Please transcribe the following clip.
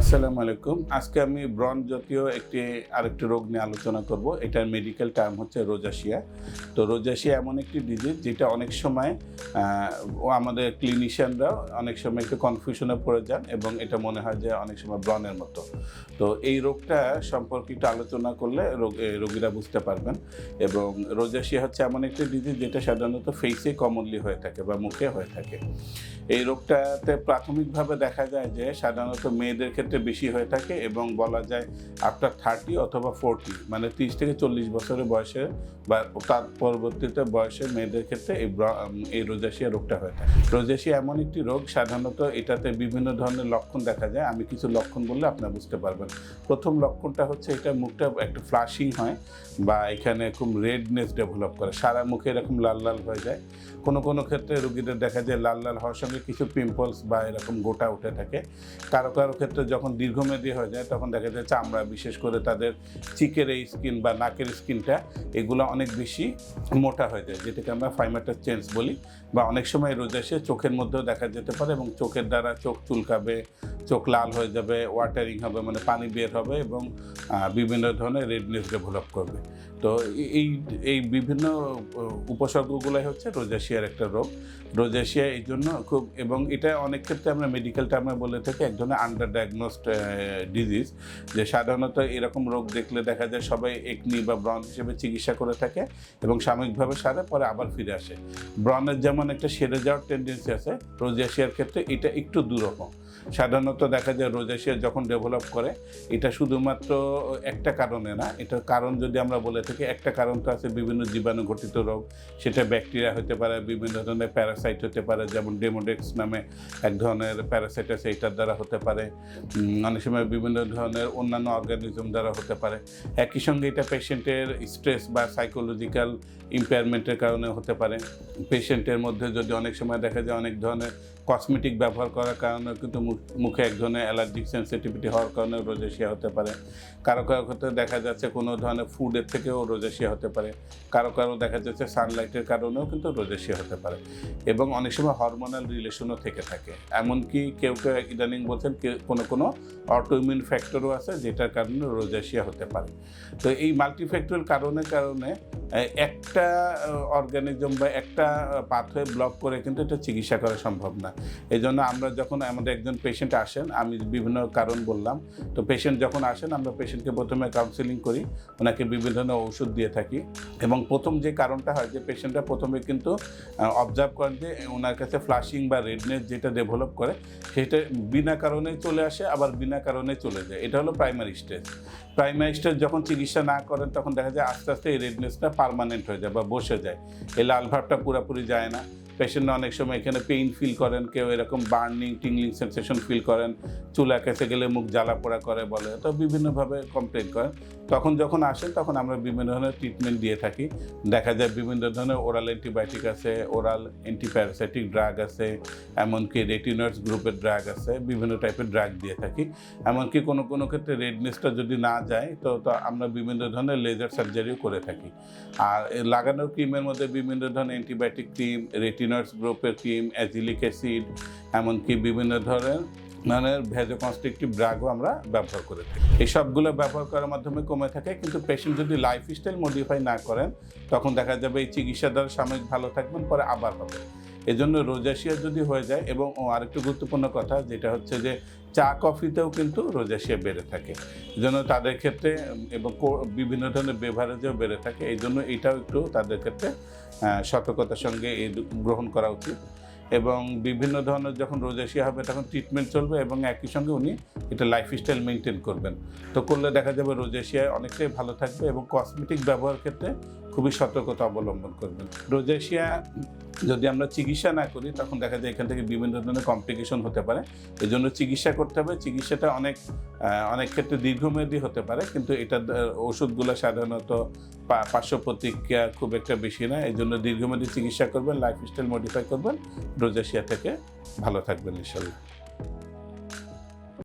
আসসালামু আলাইকুম। আজকে আমি ব্রন জাতীয় একটি আরেকটি রোগ নিয়ে আলোচনা করব। এটার মেডিকেল টার্ম হচ্ছে রোজাশিয়া তো রোজাশিয়া এমন একটি ডিজিজ যেটা অনেক সময় আমাদের ক্লিনিশিয়ানরা অনেক সময় একটু কনফিউশনে পড়ে যান এবং এটা মনে হয় যে অনেক সময় ব্রনের মতো। তো এই রোগটা সম্পর্কে একটু আলোচনা করলে রোগ রোগীরা বুঝতে পারবেন। এবং রোজাশিয়া হচ্ছে এমন একটি ডিজিজ যেটা সাধারণত ফেসে কমনলি হয়ে থাকে বা মুখে হয়ে থাকে। এই রোগটাতে প্রাথমিকভাবে দেখা যায় যে সাধারণত মেয়েদের ক্ষেত্রে বেশি হয়ে থাকে এবং বলা যায় আফটার থার্টি অথবা ফোরটি মানে তিরিশ থেকে চল্লিশ বছরের বয়সে বা তার পরবর্তীতে বয়সে মেয়েদের ক্ষেত্রে এই এই রোজাশিয়া রোগটা হয়ে থাকে। রোজাশিয়া এমন একটি রোগ, সাধারণত এটাতে বিভিন্ন ধরনের লক্ষণ দেখা যায়। আমি কিছু লক্ষণ বললে আপনারা বুঝতে পারবেন। প্রথম লক্ষণটা হচ্ছে এটা মুখটা একটু ফ্লাশিং হয় বা এখানে খুব রেডনেস ডেভেলপ করে। সারা মুখে এরকম লাল লাল হয়ে যায়। কোনো কোনো ক্ষেত্রে রুগীদের দেখা যায় লাল লাল হওয়ার সঙ্গে কিছু পিম্পলস বা এরকম গোটা উঠে থাকে। কারও কারও ক্ষেত্রে যখন দীর্ঘমেয়াদী হয়ে যায়, তখন দেখা যায় চামড়া বিশেষ করে তাদের চিকের এই স্কিন বা নাকের স্কিনটা এগুলো অনেক বেশি মোটা হয়ে যায়, যেটাকে আমরা ফাইমাটার চেঞ্জ বলি বা অনেক সময় রোজাসে চোখের মধ্যেও দেখা যেতে পারে এবং চোখের দ্বারা চোখ চুলকাবে, চোখ লাল হয়ে যাবে ওয়াটারিং হবে মানে পানি বের হবে এবং বিভিন্ন ধরনের রেডনেস ডেভেলপ করবে। তো এই এই বিভিন্ন উপসর্গগুলোই হচ্ছে রোজাশিয়ার একটা রোগ। রোজাশিয়া এই জন্য খুব, এবং এটা অনেক ক্ষেত্রে আমরা মেডিকেল টার্মে বলে থাকি, এক ধরনের আন্ডার ডায়াগনোসড ডিজিজ যে সাধারণত এরকম রোগ দেখলে দেখা যায় সবাই একনি বা ব্রন হিসেবে চিকিৎসা করে থাকে এবং সাময়িকভাবে সারে, পরে আবার ফিরে আসে। ব্রনের যেমন একটা সেরে যাওয়ার টেন্ডেন্সি আছে, রোজাশিয়ার ক্ষেত্রে এটা একটু দুরকম। সাধারণত দেখা যায় রোজাশিয়া যখন ডেভেলপ করে, এটা শুধুমাত্র একটা কারণে না এটার কারণ যদি আমরা বলে থাকি, একটা কারণ তো আছে বিভিন্ন জীবাণু ঘটিত রোগ, সেটা ব্যাকটেরিয়া হতে পারে, বিভিন্ন ধরনের প্যারাসাইট হতে পারে, যেমন ডেমোডেক্স নামে এক ধরনের প্যারাসাইট আছে, এটার দ্বারা হতে পারে। অনেক সময় বিভিন্ন ধরনের অন্যান্য অর্গানিজম দ্বারা হতে পারে। একই সঙ্গে এটা পেশেন্টের স্ট্রেস বা সাইকোলজিক্যাল ইম্পেয়ারমেন্টের কারণে হতে পারে। পেশেন্টের মধ্যে যদি অনেক সময় দেখা যায় অনেক ধরনের কসমেটিক ব্যবহার করার কারণে কিন্তু মুখ- এক ধরনের অ্যালার্জিক সেন্সিটিভিটি হওয়ার কারণে রোজেশিয়া হতে পারে। কারও কারও ক্ষেত্রে দেখা যাচ্ছে কোনো ধরনের ফুডের থেকেও রোজেশিয়া হতে পারে। কারও কারও দেখা যাচ্ছে সানলাইটের কারণেও কিন্তু রোজেশিয়া হতে পারে। এবং অনেক সময় হরমোনাল রিলেশনও থেকে থাকে। এমনকি কেউ কেউ ইদানিং বলছেন কোনো কোনো অটোইমিউন ফ্যাক্টরও আছে যেটার কারণে রোজেশিয়া হতে পারে। তো এই মাল্টিফ্যাক্টরিয়াল কারণে কারণে একটা অর্গানিজম বা একটা পাথওয়ে ব্লক করে কিন্তু এটা চিকিৎসা করা সম্ভব না। এই জন্য আমরা যখন আমাদের একজন পেশেন্ট আসেন, আমি বিভিন্ন কারণ বললাম, তো পেশেন্ট যখন আসেন, আমরা পেশেন্টকে প্রথমে কাউন্সিলিং করি, ওনাকে বিভিন্ন ধরনের ওষুধ দিয়ে থাকি এবং প্রথম যে কারণটা হয় যে পেশেন্টরা প্রথমে কিন্তু অবজার্ভ করেন যে ওনার কাছে ফ্লাশিং বা রেডনেস যেটা ডেভেলপ করে, সেটা বিনা কারণে চলে আসে, আবার বিনা কারণে চলে যায়। এটা হলো প্রাইমারি স্টেজ প্রাইমারি স্টেজ যখন চিকিৎসা না করেন, তখন দেখা যায় আস্তে আস্তে এই রেডনেসটা পারমানেন্ট হয়ে যায় বা বসে যায়। এই লাল ভাবটা পুরোপুরি যায় না। পেশেন্টরা অনেক সময় এখানে পেইন ফিল করেন, কেউ এরকম বার্নিং টিংলিং সেন্সেশন ফিল করেন, চুলা কেসে গেলে মুখ জ্বালা পোড়া করে বলে, তো বিভিন্নভাবে কমপ্লেন করেন। তখন যখন আসেন, তখন আমরা বিভিন্ন ধরনের ট্রিটমেন্ট দিয়ে থাকি। দেখা যায় বিভিন্ন ধরনের ওরাল অ্যান্টিবায়োটিক আছে ওরাল অ্যান্টিপ্যারাসাইটিক ড্রাগ আছে, এমনকি রেটিনয়েডস গ্রুপের ড্রাগ আছে, বিভিন্ন টাইপের ড্রাগ দিয়ে থাকি। এমনকি কোনো কোনো ক্ষেত্রে রেডনেসটা যদি না যায়, তো তো আমরা বিভিন্ন ধরনের লেজার সার্জারিও করে থাকি। আর লাগানোর ক্রিমের মধ্যে বিভিন্ন ধরনের অ্যান্টিবায়োটিক ক্রিম রেটিনয়েডস গ্রুপের ক্রিম অ্যাজিলিক অ্যাসিড, এমনকি বিভিন্ন ধরনের মানে ভেজোকনস্ট্রিকটিভ ড্রাগও আমরা ব্যবহার করে থাকি। এই সবগুলো ব্যবহার করার মাধ্যমে কমে থাকে, কিন্তু পেশেন্ট যদি লাইফস্টাইল মডিফাই না করেন, তখন দেখা যাবে এই চিকিৎসা দ্বারা সাময়িক ভালো থাকবেন, পরে আবার হবে। এজন্য রোজাশিয়া যদি হয়ে যায়, এবং আরেকটু গুরুত্বপূর্ণ কথা, যেটা হচ্ছে যে চা, কফিতেও কিন্তু রোজাশিয়া বেড়ে থাকে। এই জন্য তাদের ক্ষেত্রে, এবং বিভিন্ন ধরনের বেভারেজেও বেড়ে থাকে। এই জন্য এটাও একটু তাদের ক্ষেত্রে সতর্কতার সঙ্গে এই গ্রহণ করা উচিত। এবং বিভিন্ন ধরনের যখন রোজাশিয়া হবে, তখন ট্রিটমেন্ট চলবে, এবং একই সঙ্গে উনি এটা লাইফস্টাইল মেনটেন করবেন। তো করলে দেখা যাবে রোজাশিয়ায় অনেকটাই ভালো থাকবে, এবং কসমেটিক ব্যবহার ক্ষেত্রে খুবই সতর্কতা অবলম্বন করবেন। রোজাশিয়া যদি আমরা চিকিৎসা না করি, তখন দেখা যায় এখান থেকে বিভিন্ন ধরনের কমপ্লিকেশন হতে পারে। এই জন্য চিকিৎসা করতে হবে। চিকিৎসাটা অনেক অনেক ক্ষেত্রে দীর্ঘমেয়াদী হতে পারে, কিন্তু এটা ওষুধগুলো সাধারণত পার্শ্ব প্রতিক্রিয়া খুব একটা বেশি না। এই জন্য দীর্ঘমেয়াদী চিকিৎসা করবেন লাইফস্টাইল মডিফাই করবেন। রোজাশিয়া থেকে ভালো থাকবেন ইনশাল্লাহ